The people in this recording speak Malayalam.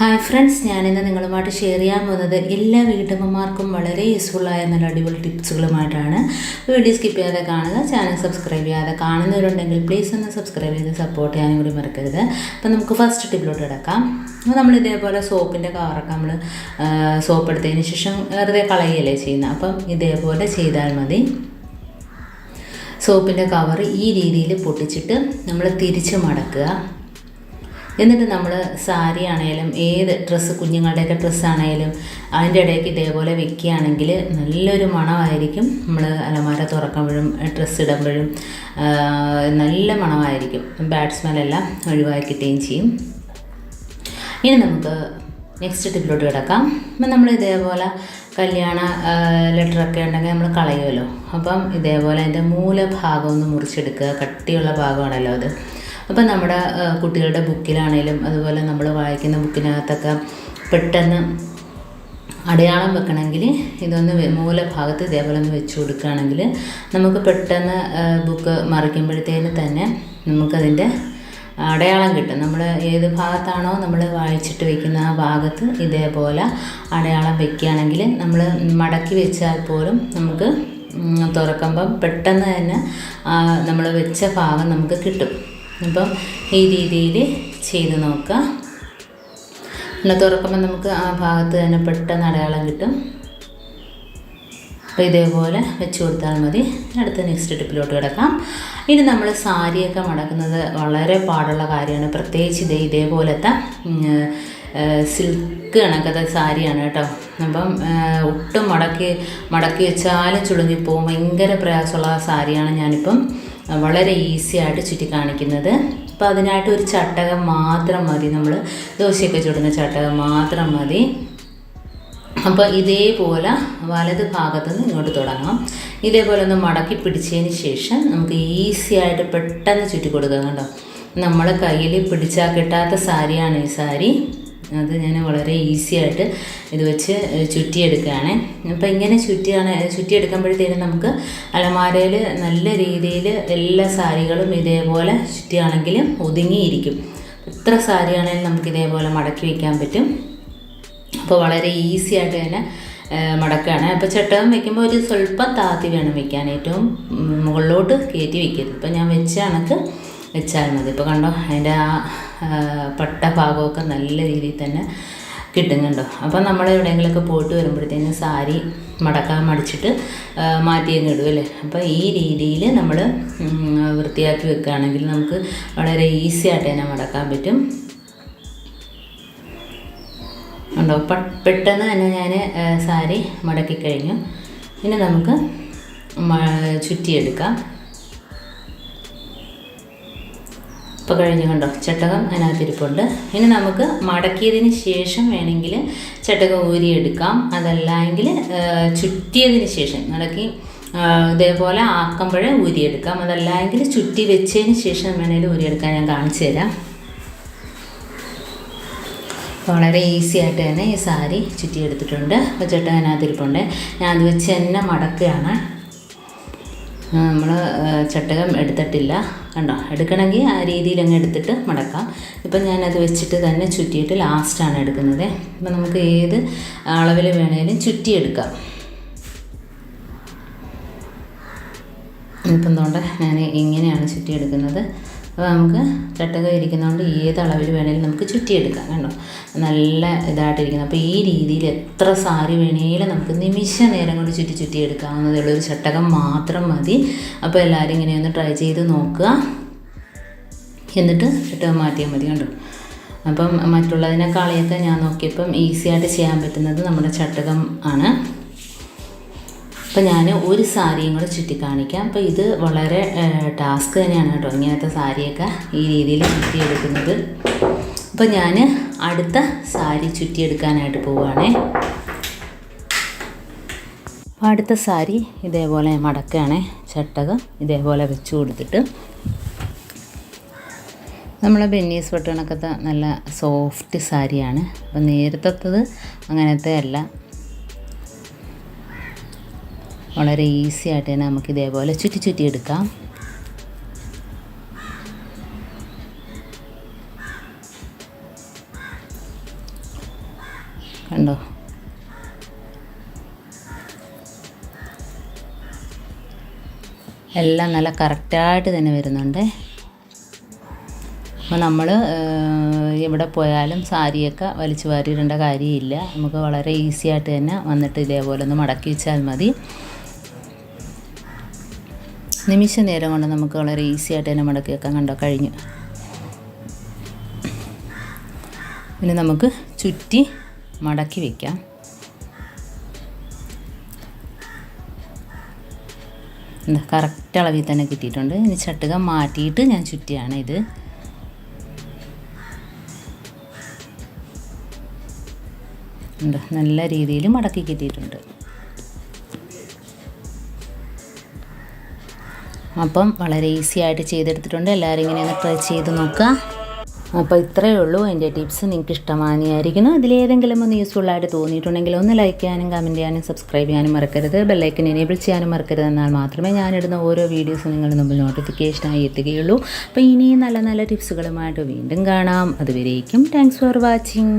ഹായ് ഫ്രണ്ട്സ് ഞാനിന്ന് നിങ്ങളുമായിട്ട് ഷെയർ ചെയ്യാൻ പോകുന്നത് എല്ലാ വീട്ടമ്മമാർക്കും വളരെ യൂസ്ഫുള്ളായ നല്ല അടിപൊളി ടിപ്സുകളുമായിട്ടാണ്. വീഡിയോ സ്കിപ്പ് ചെയ്യാതെ കാണുക ചാനൽ സബ്സ്ക്രൈബ് ചെയ്യാതെ കാണുന്നവരുണ്ടെങ്കിൽ പ്ലീസ് ഒന്ന് സബ്സ്ക്രൈബ് ചെയ്ത് സപ്പോർട്ട് ചെയ്യാനും കൂടി മറക്കരുത്. അപ്പം നമുക്ക് ഫസ്റ്റ് ടിപ്പിലോട്ട് കിടക്കാം. നമ്മൾ ഇതേപോലെ സോപ്പിന്റെ കവറൊക്കെ നമ്മൾ സോപ്പ് എടുത്തതിന് ശേഷം വെറുതെ കളയുകയല്ലേ ചെയ്യുന്നത്. അപ്പം ഇതേപോലെ ചെയ്താൽ മതി. സോപ്പിന്റെ കവർ ഈ രീതിയിൽ പൊട്ടിച്ചിട്ട് നമ്മൾ തിരിച്ച് മടക്കുക. എന്നിട്ട് നമ്മൾ സാരി ആണെങ്കിലും ഏത് ഡ്രസ്സ് കുഞ്ഞുങ്ങളുടെയൊക്കെ ഡ്രസ്സാണെങ്കിലും അതിന്റെ ഇടയ്ക്ക് ഇതേപോലെ വെക്കുകയാണെങ്കിൽ നല്ലൊരു മണമായിരിക്കും. നമ്മൾ അലമാര തുറക്കുമ്പോഴും ഡ്രസ്സ് ഇടുമ്പോഴും നല്ല മണമായിരിക്കും. ബാഡ് സ്മെല്ലെല്ലാം ഒഴിവാക്കിയിട്ടുകയും ചെയ്യും. ഇനി നമുക്ക് നെക്സ്റ്റ് ടിപ്പിലോട്ട് കിടക്കാം. അപ്പം നമ്മൾ ഇതേപോലെ കല്യാണ ലെറ്ററൊക്കെ ഉണ്ടെങ്കിൽ നമ്മൾ കളയുമല്ലോ അപ്പം ഇതേപോലെ അതിന്റെ മൂലഭാഗം ഒന്ന് മുറിച്ചെടുക്കുക. കട്ടിയുള്ള ഭാഗമാണല്ലോ അത്. അപ്പം നമ്മുടെ കുട്ടികളുടെ ബുക്കിലാണേലും അതുപോലെ നമ്മൾ വായിക്കുന്ന ബുക്കിനകത്തൊക്കെ പെട്ടെന്ന് അടയാളം വെക്കണമെങ്കിൽ ഇതൊന്ന് മൂലഭാഗത്ത് ഇതേപോലെ ഒന്ന് വെച്ച് കൊടുക്കുകയാണെങ്കിൽ നമുക്ക് പെട്ടെന്ന് ബുക്ക് മറിക്കുമ്പോഴത്തേന് തന്നെ നമുക്കതിന്റെ അടയാളം കിട്ടും. നമ്മൾ ഏത് ഭാഗത്താണോ നമ്മൾ വായിച്ചിട്ട് വെക്കുന്ന ആ ഭാഗത്ത് ഇതേപോലെ അടയാളം വെക്കുകയാണെങ്കിൽ നമ്മൾ മടക്കി വെച്ചാൽ പോലും നമുക്ക് തുറക്കുമ്പം പെട്ടെന്ന് തന്നെ നമ്മൾ വെച്ച ഭാഗം നമുക്ക് കിട്ടും. അപ്പം ഈ രീതിയിൽ ചെയ്ത് നോക്കാം പിന്നെ തുറക്കുമ്പോൾ നമുക്ക് ആ ഭാഗത്ത് തന്നെ പെട്ടെന്ന് അടയാളം കിട്ടും. അപ്പോൾ ഇതേപോലെ വെച്ച് കൊടുത്താൽ മതി. അടുത്ത നെക്സ്റ്റ് ടിപ്പിലോട്ട് കിടക്കാം. ഇനി നമ്മൾ സാരിയൊക്കെ മടക്കുന്നത് വളരെ പാടുള്ള കാര്യമാണ്. പ്രത്യേകിച്ച് ഇതേ ഇതേപോലത്തെ സിൽക്ക് കണക്കത്തെ സാരിയാണ് കേട്ടോ. അപ്പം ഒട്ടും മടക്കി മടക്കി വെച്ചാലും ചുളുങ്ങിപ്പോവും. ഭയങ്കര പ്രയാസമുള്ള സാരിയാണ് ഞാനിപ്പം. വളരെ ഈസി ആയിട്ട് ചുറ്റി കാണിക്കുന്നത് അപ്പോൾ അതിനായിട്ട് ഒരു ചട്ടകം മാത്രം മതി. നമ്മൾ ദോശയൊക്കെ ചുടുന്ന ചട്ടകം മാത്രം മതി. അപ്പോൾ ഇതേപോലെ വലത് ഭാഗത്ത് നിന്ന് ഇങ്ങോട്ട് തുടങ്ങാം. ഇതേപോലെ ഒന്ന് മടക്കി പിടിച്ചതിന് ശേഷം നമുക്ക് ഈസി ആയിട്ട് പെട്ടെന്ന് ചുറ്റി കൊടുക്കാം കേട്ടോ. നമ്മളെ കയ്യിൽ പിടിച്ചാൽ കിട്ടാത്ത സാരിയാണ് ഈ സാരി. അത് ഞാൻ വളരെ ഈസി ആയിട്ട് ഇത് വെച്ച് ചുറ്റിയെടുക്കുകയാണ്. അപ്പോൾ ഇങ്ങനെ ചുറ്റിയാണ് ചുറ്റിയെടുക്കുമ്പോഴത്തേനും നമുക്ക് അലമാരയിൽ നല്ല രീതിയിൽ എല്ലാ സാരികളും ഇതേപോലെ ചുറ്റിയാണെങ്കിലും ഒതുങ്ങിയിരിക്കും. എത്ര സാരിയാണെങ്കിലും നമുക്ക് ഇതേപോലെ മടക്കി വയ്ക്കാൻ പറ്റും. അപ്പോൾ വളരെ ഈസി ആയിട്ട് തന്നെ മടക്കുകയാണ്. അപ്പോൾ ചട്ടകം വെക്കുമ്പോൾ ഒരു സ്വല്പം താത്തി വേണം വെക്കാൻ. ഏറ്റവും മുകളിലോട്ട് കയറ്റി വെക്കരുത്. ഇപ്പോൾ ഞാൻ വെച്ച കണക്ക് വെച്ചാൽ മതി. ഇപ്പോൾ കണ്ടോ അതിന്റെ ആ പട്ട ഭാഗമൊക്കെ നല്ല രീതിയിൽ തന്നെ കിട്ടും കണ്ടോ അപ്പോൾ നമ്മൾ എവിടെയെങ്കിലുമൊക്കെ പോയിട്ട് വരുമ്പോഴത്തേനും സാരി മടക്കാൻ മടിച്ചിട്ട് മാറ്റിയങ്ങ് ഇടും അല്ലേ? അപ്പോൾ ഈ രീതിയിൽ നമ്മൾ വൃത്തിയാക്കി വെക്കുകയാണെങ്കിൽ നമുക്ക് വളരെ ഈസി ആയിട്ട് തന്നെ മടക്കാൻ പറ്റും. ഉണ്ടോ പെട്ടെന്ന് തന്നെ ഞാൻ സാരി മടക്കി കഴിഞ്ഞു. ഇനി നമുക്ക് ചുറ്റിയെടുക്കാം. ഇപ്പോൾ കഴിഞ്ഞ് കണ്ടോ? ചട്ടകം അതിനകത്തിരിപ്പുണ്ട്. ഇനി നമുക്ക് മടക്കിയതിന് ശേഷം വേണമെങ്കിൽ ചട്ടകം ഊരിയെടുക്കാം. അതല്ലെങ്കിൽ ചുറ്റിയതിന് ശേഷം മടക്കി ഇതേപോലെ ആക്കുമ്പോഴേ ഊരിയെടുക്കാം. അതല്ലെങ്കിൽ ചുറ്റി വെച്ചതിന് ശേഷം വേണമെങ്കിൽ ഊരിയെടുക്കാൻ ഞാൻ കാണിച്ചു തരാം. വളരെ ഈസി ആയിട്ട് തന്നെ ഈ സാരി ചുറ്റിയെടുത്തിട്ടുണ്ട്. അപ്പോൾ ചട്ടകം അതിനകത്തിരിപ്പുണ്ട്. ഞാൻ അത് വെച്ച് തന്നെ മടക്കുകയാണ്. നമ്മൾ ചട്ടകം എടുത്തിട്ടില്ല. കണ്ടോ? എടുക്കണമെങ്കിൽ ആ രീതിയിൽ അങ്ങ് എടുത്തിട്ട് മടക്കാം. ഇപ്പം ഞാനത് വെച്ചിട്ട് തന്നെ ചുറ്റിയിട്ട് ലാസ്റ്റാണ് എടുക്കുന്നത്. ഇപ്പം നമുക്ക് ഏത് അളവിൽ വേണേലും ചുറ്റിയെടുക്കാം. ഇപ്പം തോണ്ട ഞാൻ ഇങ്ങനെയാണ് ചുറ്റിയെടുക്കുന്നത്. അപ്പോൾ നമുക്ക് ചട്ടകം ഇരിക്കുന്നതുകൊണ്ട് ഏത് അളവിൽ വേണേലും നമുക്ക് ചുറ്റിയെടുക്കാം കണ്ടോ? നല്ല ഇതായിട്ടിരിക്കുന്നത് അപ്പോൾ ഈ രീതിയിൽ എത്ര സാരി വേണേലും നമുക്ക് നിമിഷ നേരം കൊണ്ട് ചുറ്റി ചുറ്റി ഒരു ചട്ടകം മാത്രം മതി. അപ്പോൾ എല്ലാവരും ഇങ്ങനെയൊന്ന് ട്രൈ ചെയ്ത് നോക്കുക. എന്നിട്ട് ചട്ടകം മാറ്റിയാൽ മതി കണ്ടോ? അപ്പം മറ്റുള്ളതിനെ കളിയൊക്കെ ഞാൻ നോക്കിയപ്പം ഈസി ആയിട്ട് ചെയ്യാൻ പറ്റുന്നത് നമ്മുടെ ചട്ടകം ആണ്. അപ്പോൾ ഞാൻ ഒരു സാരിയും കൂടെ ചുറ്റിക്കാണിക്കാം. അപ്പോൾ ഇത് വളരെ ടാസ്ക് തന്നെയാണ് കേട്ടോ ഇങ്ങനത്തെ സാരിയൊക്കെ ഈ രീതിയിൽ ചുറ്റിയെടുക്കുന്നത്. അപ്പോൾ ഞാൻ അടുത്ത സാരി ചുറ്റിയെടുക്കാനായിട്ട് പോവുകയാണേ അപ്പോൾ അടുത്ത സാരി ഇതേപോലെ മടക്കുകയാണേ ചട്ടകം ഇതേപോലെ വെച്ച് കൊടുത്തിട്ട്. നമ്മളെ ബെന്നീസ് വെട്ടണക്കത്തെ നല്ല സോഫ്റ്റ് സാരിയാണ്. അപ്പോൾ നേരത്തത് അങ്ങനത്തെ അല്ല. വളരെ ഈസി ആയിട്ട് തന്നെ നമുക്ക് ഇതേപോലെ ചുറ്റി ചുറ്റി എടുക്കാം. കണ്ടോ? എല്ലാം നല്ല കറക്റ്റായിട്ട് തന്നെ വരുന്നുണ്ട്. അപ്പോൾ നമ്മൾ എവിടെ പോയാലും സാരിയൊക്കെ വലിച്ചു വാരിയിടേണ്ട കാര്യമില്ല. നമുക്ക് വളരെ ഈസി ആയിട്ട് തന്നെ വന്നിട്ട് ഇതേപോലെ ഒന്ന് മടക്കി വെച്ചാൽ മതി. നിമിഷ നേരം കൊണ്ട് നമുക്ക് വളരെ ഈസി ആയിട്ട് തന്നെ മടക്കി വെക്കാൻ കണ്ടോ? കഴിഞ്ഞു. പിന്നെ നമുക്ക് ചുറ്റി മടക്കി വയ്ക്കാം എന്താ കറക്റ്റ് അളവിൽ തന്നെ കിട്ടിയിട്ടുണ്ട്. ഇനി ചട്ടുക മാറ്റിയിട്ട് ഞാൻ ചുറ്റിയാണ് ഇത് നല്ല രീതിയിൽ മടക്കി കിട്ടിയിട്ടുണ്ട്. അപ്പം വളരെ ഈസി ആയിട്ട് ചെയ്തെടുത്തിട്ടുണ്ട്. എല്ലാവരും ഇങ്ങനെ ഒന്ന് ട്രൈ ചെയ്ത് നോക്കുക. അപ്പോൾ ഇത്രയേ ഉള്ളൂ. എന്റെ ടിപ്സ് നിങ്ങൾക്ക് ഇഷ്ടമാനിയായിരിക്കുന്നു ഇതിലേതെങ്കിലും ഒന്ന് യൂസ്ഫുൾ ആയിട്ട് തോന്നിയിട്ടുണ്ടെങ്കിൽ ഒന്ന് ലൈക്ക് ചെയ്യാനും കമന്റ് ചെയ്യാനും സബ്സ്ക്രൈബ് ചെയ്യാനും മറക്കരുത്. ബെല്ലൈക്കൻ എനേബിൾ ചെയ്യാനും മറക്കരുത് എന്നാൽ മാത്രമേ ഞാനിടുന്ന ഓരോ വീഡിയോസും നിങ്ങളുടെ മുമ്പിൽ നോട്ടിഫിക്കേഷനായി എത്തുകയുള്ളൂ. അപ്പോൾ ഇനിയും നല്ല നല്ല ടിപ്സുകളുമായിട്ട് വീണ്ടും കാണാം. അതുവരേക്കും താങ്ക്സ് ഫോർ വാച്ചിങ്